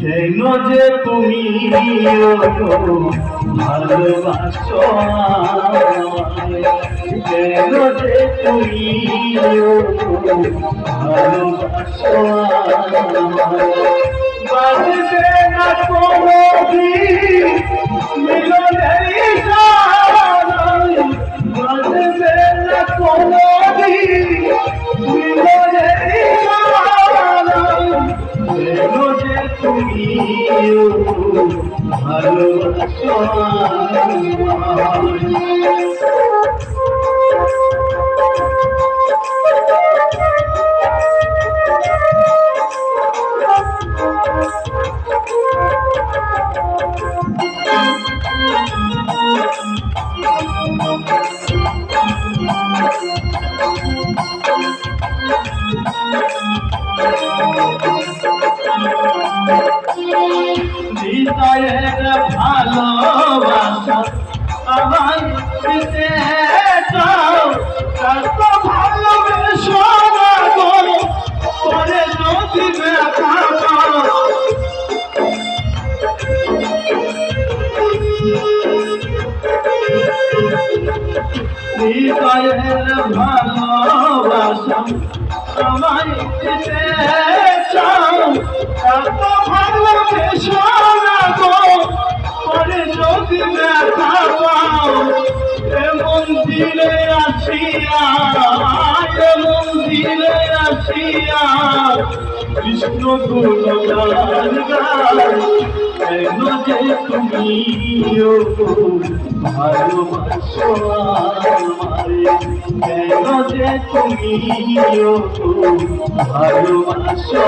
কেন যে তুমি ভালোবাসো? কেন যে তুমি ভালোবাসো? বাজবে না দিন মিলনের কেন যে তুমি ভালোবাসো হৃদয়ের ভালোবাসা আমার দিতে চাও কত ভালোবেসো না করে যদি দেখা পাও হৃদয়ের ভালোবাসা চাও, এত ভালোবেসো না গো। পরে যদি দেখা পাও এমন দিলে আসিয়া এমন দিলে আসিয়া, কৃষ্ণ ভালোবাসো কেন যে তুমি ভালোবাসো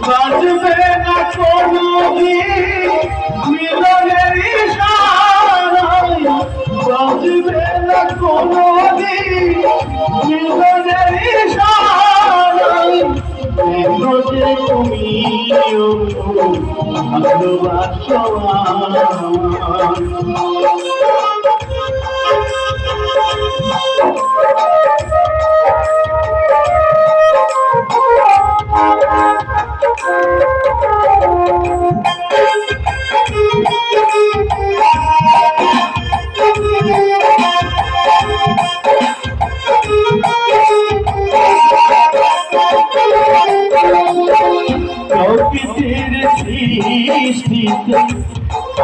বাজবে না কোনো মিলনের বাজবে না কোনো মিলনের কেন যে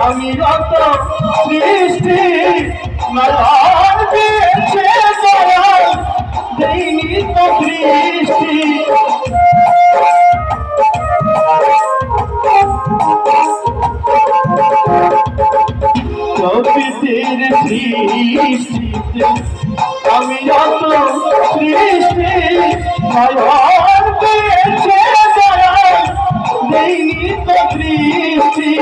আমি যত সৃষ্টি মালার পেয়েছে সৃষ্টিতে আমি যত সৃষ্টি মালার পেয়েছে দেইনি তো সৃষ্টি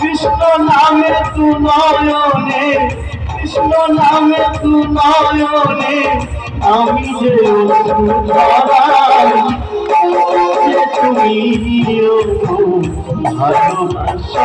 কৃষ্ণ নামে তু নয়নে, কৃষ্ণ নামে তু নয়নে, আমি যে তুমি ভালোবাসো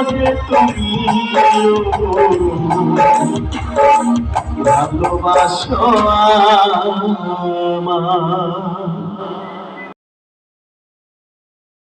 আমায় তুমি ভালোবাসো আমায়।